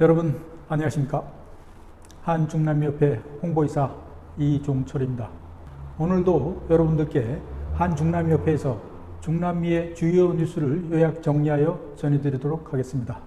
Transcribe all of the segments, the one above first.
여러분 안녕하십니까? 한중남협회 홍보이사 이종철입니다. 오늘도 여러분들께 한중남협회에서 중남미의 주요 뉴스를 요약 정리하여 전해드리도록 하겠습니다.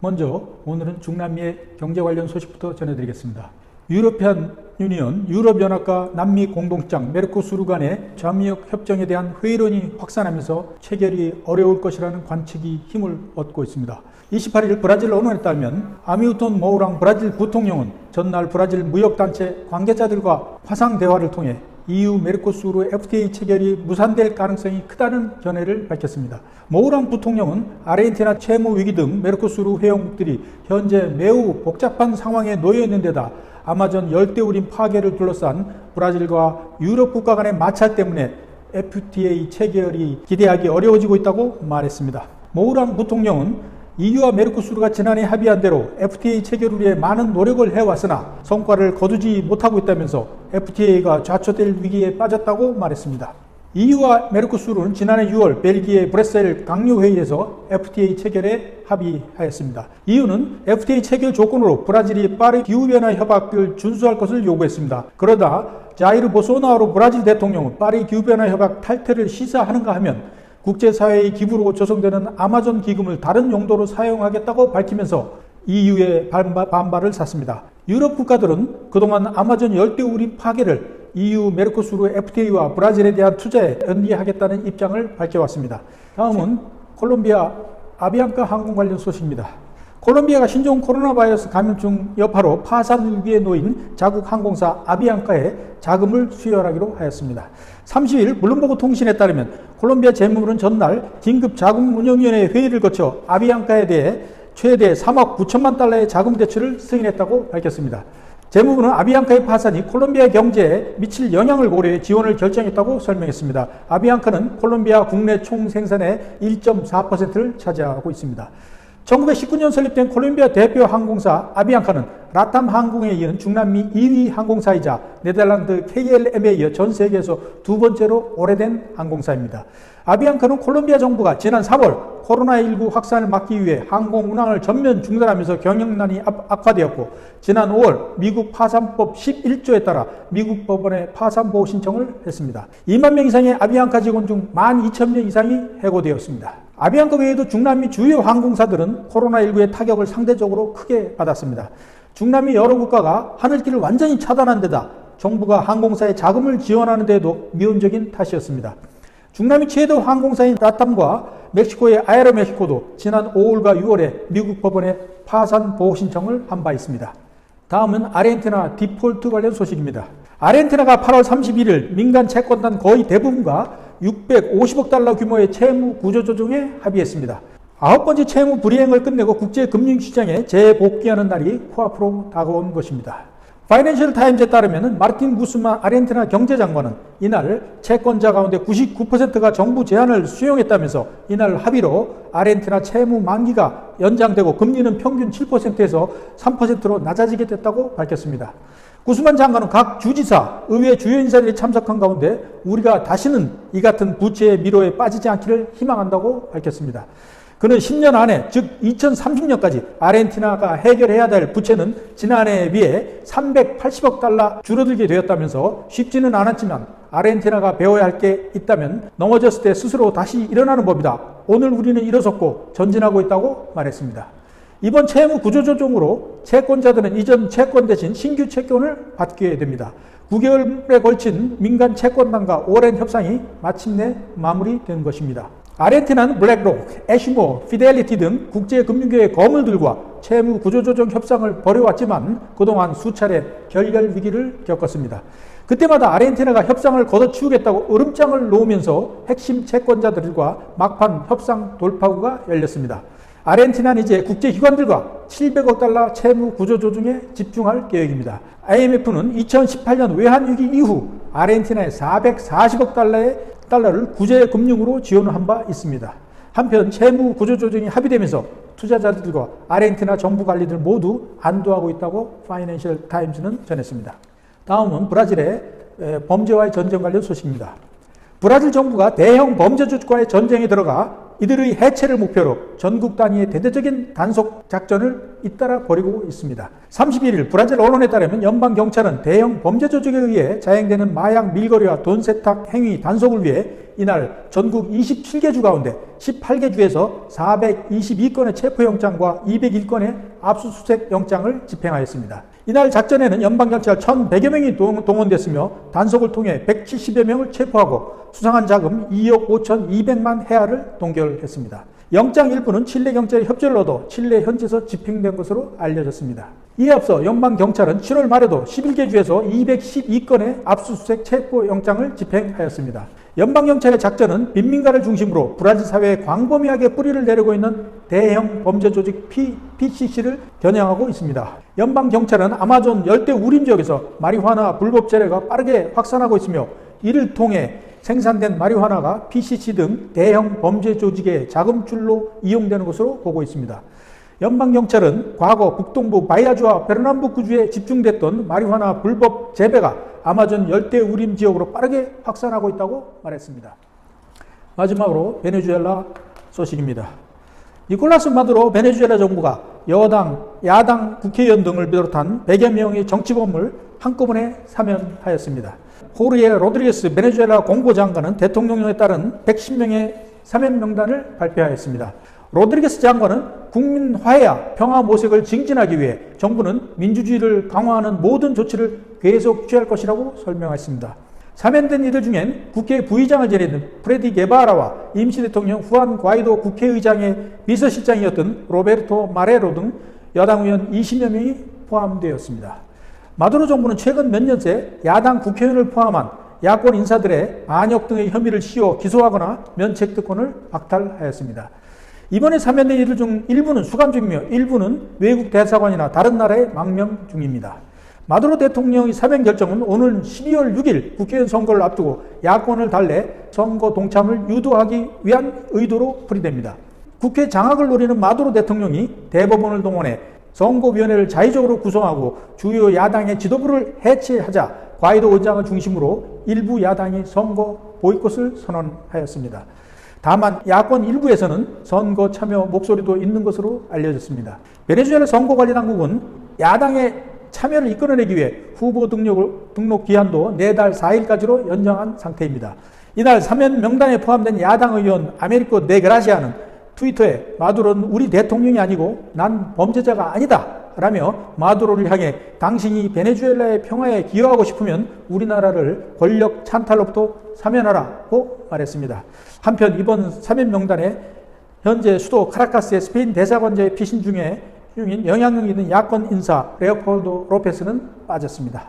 먼저 오늘은 중남미의 경제 관련 소식부터 전해드리겠습니다. 유러피안 유니언, 유럽연합과 남미 공동장 메르코수르 간의 좌미역 협정에 대한 회의론이 확산하면서 체결이 어려울 것이라는 관측이 힘을 얻고 있습니다. 28일 브라질 언론에 따르면 아미우톤 모우랑 브라질 부통령은 전날 브라질 무역단체 관계자들과 화상 대화를 통해 EU 메르코수르 FTA 체결이 무산될 가능성이 크다는 견해를 밝혔습니다. 모우랑 부통령은 아르헨티나 채무 위기 등 메르코수르 회원국들이 현재 매우 복잡한 상황에 놓여 있는 데다 아마존 열대우림 파괴를 둘러싼 브라질과 유럽 국가 간의 마찰 때문에 FTA 체결이 기대하기 어려워지고 있다고 말했습니다. 모우랑 부통령은 EU와 메르코수르가 지난해 합의한 대로 FTA 체결을 위해 많은 노력을 해왔으나 성과를 거두지 못하고 있다면서 FTA가 좌초될 위기에 빠졌다고 말했습니다. EU와 메르코수르는 지난해 6월 벨기에 브레셀 강요회의에서 FTA 체결에 합의하였습니다. EU는 FTA 체결 조건으로 브라질이 빠른 기후변화 협약을 준수할 것을 요구했습니다. 그러다 자이르 보소나로 브라질 대통령은 파리 기후변화 협약 탈퇴를 시사하는가 하면 국제사회의 기부로 조성되는 아마존 기금을 다른 용도로 사용하겠다고 밝히면서 EU의 반발, 을 샀습니다. 유럽 국가들은 그동안 아마존 열대우림 파괴를 EU 메르코수르 FTA와 브라질에 대한 투자에 연기하겠다는 입장을 밝혀왔습니다. 다음은 콜롬비아 아비앙카 항공 관련 소식입니다. 콜롬비아가 신종 코로나 바이러스 감염증 여파로 파산 위기에 놓인 자국 항공사 아비앙카에 자금을 수혈하기로 하였습니다. 30일 블룸버그 통신에 따르면 콜롬비아 재무부는 전날 긴급 자금운용위원회 회의를 거쳐 아비앙카에 대해 최대 3억 9천만 달러의 자금 대출을 승인했다고 밝혔습니다. 재무부는 아비앙카의 파산이 콜롬비아 경제에 미칠 영향을 고려해 지원을 결정했다고 설명했습니다. 아비앙카는 콜롬비아 국내 총 생산의 1.4%를 차지하고 있습니다. 1919년 설립된 콜롬비아 대표 항공사 아비앙카는 라탐 항공에 이은 중남미 2위 항공사이자 네덜란드 KLM에 이어 전 세계에서 두 번째로 오래된 항공사입니다. 아비앙카는 콜롬비아 정부가 지난 3월 코로나19 확산을 막기 위해 항공 운항을 전면 중단하면서 경영난이 악화되었고 지난 5월 미국 파산법 11조에 따라 미국 법원에 파산 보호 신청을 했습니다. 2만 명 이상의 아비앙카 직원 중 12,000명 이상이 해고되었습니다. 아비앙카 외에도 중남미 주요 항공사들은 코로나19의 타격을 상대적으로 크게 받았습니다. 중남미 여러 국가가 하늘길을 완전히 차단한 데다 정부가 항공사에 자금을 지원하는 데에도 미온적인 탓이었습니다. 중남미 최대 항공사인 라탐과 멕시코의 아에로멕시코도 지난 5월과 6월에 미국 법원에 파산 보호 신청을 한 바 있습니다. 다음은 아르헨티나 디폴트 관련 소식입니다. 아르헨티나가 8월 31일 민간 채권단 거의 대부분과 650억 달러 규모의 채무 구조 조정에 합의했습니다. 아홉 번째 채무 불이행을 끝내고 국제 금융시장에 재복귀하는 날이 코앞으로 다가온 것입니다. 파이낸셜 타임즈에 따르면 마르틴 구스만 아르헨티나 경제장관은 이날 채권자 가운데 99%가 정부 제안을 수용했다면서 이날 합의로 아르헨티나 채무 만기가 연장되고 금리는 평균 7%에서 3%로 낮아지게 됐다고 밝혔습니다. 구스만 장관은 각 주지사, 의회 주요 인사들이 참석한 가운데 우리가 다시는 이 같은 부채의 미로에 빠지지 않기를 희망한다고 밝혔습니다. 그는 10년 안에, 즉 2030년까지 아르헨티나가 해결해야 될 부채는 지난해에 비해 380억 달러 줄어들게 되었다면서 쉽지는 않았지만 아르헨티나가 배워야 할 게 있다면 넘어졌을 때 스스로 다시 일어나는 법이다. 오늘 우리는 일어섰고 전진하고 있다고 말했습니다. 이번 채무 구조조정으로 채권자들은 이전 채권 대신 신규 채권을 받게 됩니다. 9개월에 걸친 민간 채권단과 오랜 협상이 마침내 마무리된 것입니다. 아르헨티나는 블랙록, 애쉬모, 피델리티 등 국제금융계의 거물들과 채무 구조조정 협상을 벌여왔지만 그동안 수차례 결렬 위기를 겪었습니다. 그때마다 아르헨티나가 협상을 걷어치우겠다고 으름장을 놓으면서 핵심 채권자들과 막판 협상 돌파구가 열렸습니다. 아르헨티나는 이제 국제기관들과 700억 달러 채무 구조 조정에 집중할 계획입니다. IMF는 2018년 외환위기 이후 아르헨티나에 440억 달러의 달러를 구제금융으로 지원한 바 있습니다. 한편 채무 구조 조정이 합의되면서 투자자들과 아르헨티나 정부 관리들 모두 안도하고 있다고 파이낸셜 타임즈는 전했습니다. 다음은 브라질의 범죄와의 전쟁 관련 소식입니다. 브라질 정부가 대형 범죄 조직과의 전쟁에 들어가 이들의 해체를 목표로 전국 단위의 대대적인 단속 작전을 잇따라 벌이고 있습니다. 31일 브라질 언론에 따르면 연방 경찰은 대형 범죄 조직에 의해 자행되는 마약 밀거리와 돈 세탁 행위 단속을 위해 이날 전국 27개 주 가운데 18개 주에서 422건의 체포영장과 201건의 압수수색 영장을 집행하였습니다. 이날 작전에는 연방경찰 1,100여 명이 동- 동원됐으며 단속을 통해 170여 명을 체포하고 수상한 자금 2억 5,200만 헤아를 동결했습니다. 영장 일부는 칠레 경찰의 협조를 얻어 칠레 현지에서 집행된 것으로 알려졌습니다. 이에 앞서 연방 경찰은 7월 말에도 11개 주에서 212건의 압수수색 체포 영장을 집행하였습니다. 연방경찰의 작전은 빈민가를 중심으로 브라질 사회에 광범위하게 뿌리를 내리고 있는 대형 범죄 조직 P, PCC를 겨냥하고 있습니다. 연방경찰은 아마존 열대 우림 지역에서 마리화나 불법 재래가 빠르게 확산하고 있으며 이를 통해 생산된 마리화나가 PCC 등 대형 범죄 조직의 자금줄로 이용되는 것으로 보고 있습니다. 연방경찰은 과거 북동부 바이아주와 페르남부크주에 집중됐던 마리화나 불법 재배가 아마존 열대 우림 지역으로 빠르게 확산하고 있다고 말했습니다. 마지막으로 베네수엘라 소식입니다. 니콜라스 마두로 베네수엘라 정부가 여당, 야당 국회의원 등을 비롯한 100여 명의 정치범을 한꺼번에 사면하였습니다. 호르에 로드리게스 베네수엘라 공보장관은 대통령령에 따른 110명의 사면 명단을 발표하였습니다. 로드리게스 장관은 국민 화해와 평화 모색을 증진하기 위해 정부는 민주주의를 강화하는 모든 조치를 계속 취할 것이라고 설명했습니다. 사면된 이들 중엔 국회 부의장을 지내는 프레디 게바라와 임시 대통령 후안 과이도 국회의장의 비서실장이었던 로베르토 마레로 등 여당 의원 20여 명이 포함되었습니다. 마두로 정부는 최근 몇 년새 야당 국회의원을 포함한 야권 인사들의 반역 등의 혐의를 씌워 기소하거나 면책 특권을 박탈하였습니다. 이번에 사면된 이들 중 일부는 수감 중이며 일부는 외국 대사관이나 다른 나라에 망명 중입니다. 마두로 대통령의 사면 결정은 오늘 12월 6일 국회의원 선거를 앞두고 야권을 달래 선거 동참을 유도하기 위한 의도로 풀이됩니다. 국회 장악을 노리는 마두로 대통령이 대법원을 동원해 선거위원회를 자의적으로 구성하고 주요 야당의 지도부를 해체하자 과이도 의장을 중심으로 일부 야당이 선거 보이콧을 선언하였습니다. 다만 야권 일부에서는 선거 참여 목소리도 있는 것으로 알려졌습니다. 베네수엘라 선거 관리 당국은 야당의 참여를 이끌어내기 위해 후보 등록을, 등록 기한도 내달 4일까지로 연장한 상태입니다. 이날 사면 명단에 포함된 야당 의원 아메리코 네그라시아는 트위터에 마두로는 우리 대통령이 아니고 난 범죄자가 아니다. 라며 마두로를 향해 당신이 베네수엘라의 평화에 기여하고 싶으면 우리나라를 권력 찬탈로부터 사면하라고 말했습니다. 한편 이번 사면 명단에 현재 수도 카라카스의 스페인 대사관자의 피신 중에 중인 영향력 있는 야권 인사 레오폴도 로페스는 빠졌습니다.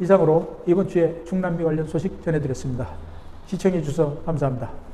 이상으로 이번 주에 중남미 관련 소식 전해드렸습니다. 시청해 주셔서 감사합니다.